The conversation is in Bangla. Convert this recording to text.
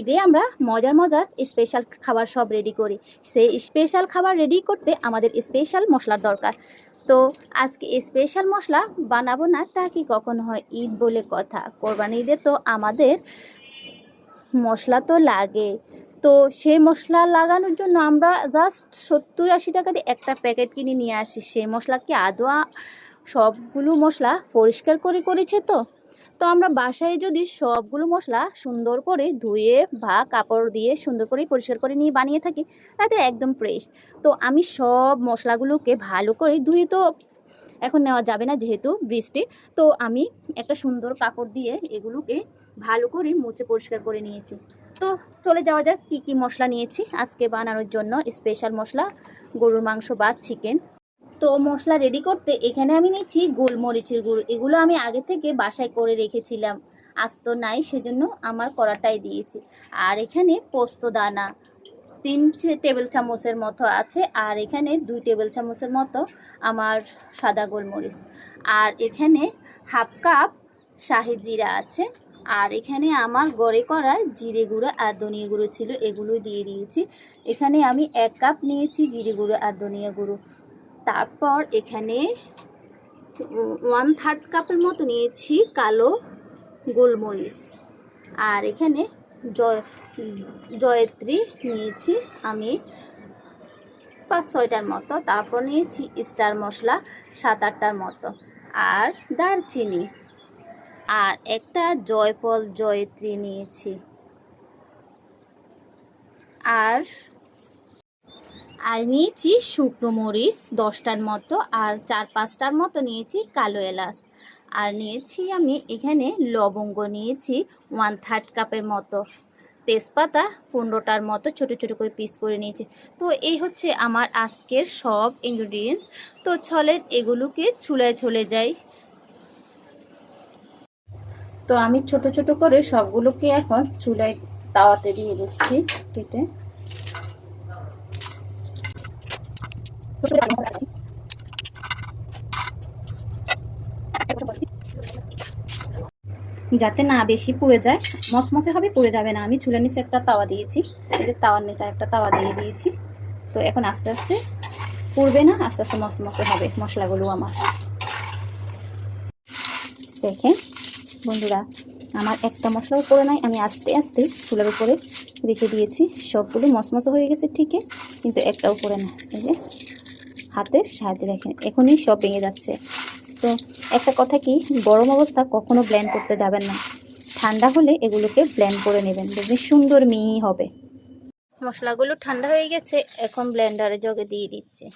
ঈদে আমরা মজার মজার স্পেশাল খাবার সব রেডি করি। সেই স্পেশাল খাবার রেডি করতে আমাদের স্পেশাল মশলার দরকার। তো আজকে স্পেশাল মশলা বানাবো না, তা কি কখনো হয়? ঈদ বলে কথা। কোরবানি ঈদে তো আমাদের মশলা তো লাগে। তো সেই মশলা লাগানোর জন্য আমরা জাস্ট সত্তর আশি টাকা দিয়ে একটা প্যাকেট কিনে নিয়ে আসি। সেই মশলা কি আদোয়া সবগুলো মশলা পরিষ্কার করে করেছে তো। তো আমরা বাসায় যদি সবগুলো মশলা সুন্দর করে ধুয়ে বা কাপড় দিয়ে সুন্দর করে পরিষ্কার করে নিয়ে বানিয়ে থাকি, তাতে একদম ফ্রেশ তো আমি সব মশলাগুলোকে ভালো করে ধুয়ে তো এখন নেওয়া যাবে না যেহেতু বৃষ্টি, তো আমি একটা সুন্দর কাপড় দিয়ে এগুলোকে ভালো করে মুছে পরিষ্কার করে নিয়েছি। তো চলে যাওয়া যাক কী কী মশলা নিয়েছি। আজকে বানানোর জন্য স্পেশাল মশলা, গরুর মাংস বা চিকেন তো মশলা রেডি করতে এখানে আমি নিচ্ছি গোলমরিচের গুঁড়ো। এগুলো আমি আগে থেকে বাসায় করে রেখেছিলাম। আজ তো নাই, সেজন্য আমার কড়াটাই দিয়েছি। আর এখানে পোস্ত দানা, তিন টেবিল চামচের মতো আছে। আর এখানে দুই টেবিল চামচের মতো আমার সাদা গোলমরিচ। আর এখানে হাফ কাপ শাহি জিরা আছে। আর এখানে আমার গড়ে করা জিরে গুঁড়ো আর ধনিয়া গুঁড়ো ছিল, এগুলো দিয়ে দিয়েছি। এখানে আমি এক কাপ নিয়েছি জিরে গুঁড়ো আর ধনিয়া গুঁড়ো। তারপর এখানে ওয়ান থার্ড কাপের মতো নিয়েছি কালো গোলমরিচ। আর এখানে জয় জয়ত্রী নিয়েছি আমি পাঁচ ছয়টার মতো। তারপর নিয়েছি স্টার মশলা সাত আটটার মতো। আর দারচিনি। আর একটা জয়ফল জয়ত্রী নিয়েছি। আর আর নিয়েছি শুকনো মরিচ, দশটার মতো, আর চার পাঁচটার মতো নিয়েছি কালো এলাচ। আর নিয়েছি আমি এখানে লবঙ্গ নিয়েছি ওয়ান থার্ড কাপের মতো। তেজপাতা পনেরোটার মতো ছোট ছোট করে পিস করে নিয়েছি। তো এই হচ্ছে আমার আজকের সব ইনগ্রিডিয়েন্টস তো চলেন এগুলোকে চুলায় চলে যাই। তো আমি ছোট ছোট করে সবগুলোকে এখন চুলায় তাওয়াতে দিয়ে দিচ্ছি কেটে। যাতে না বেশি পুড়ে যায় মসমসে হবে, পুড়ে যাবে না। আমি চুলের নিচে একটা তাওয়া দিয়েছি। তাওয়ার নিচে একটা তাওয়া দিয়ে দিয়েছি। তো এখন আস্তে আস্তে পুড়বে না, আস্তে আস্তে মসমসে হবে মশলাগুলো আমার। দেখেন, বন্ধুরা, আমার একটা মশলাও পড়ে নাই। আমি আস্তে আস্তে চুলের উপরে রেখে দিয়েছি। সবগুলো মসমসে হয়ে গেছে ঠিকই, কিন্তু একটাও পড়ে না। এই যে হাতের সাহায্যে দেখেন, এখনই সব ভেঙে যাচ্ছে। তো একটা কথা কি, গরম অবস্থা কখনো ব্ল্যান্ড করতে যাবেন না। ঠান্ডা হলে এগুলোকে ব্ল্যান্ড করে নেবেন, দেখবেন সুন্দর মিহি হবে। মশলাগুলো ঠান্ডা হয়ে গেছে, এখন ব্লেন্ডারে জগে দিয়ে দিচ্ছি।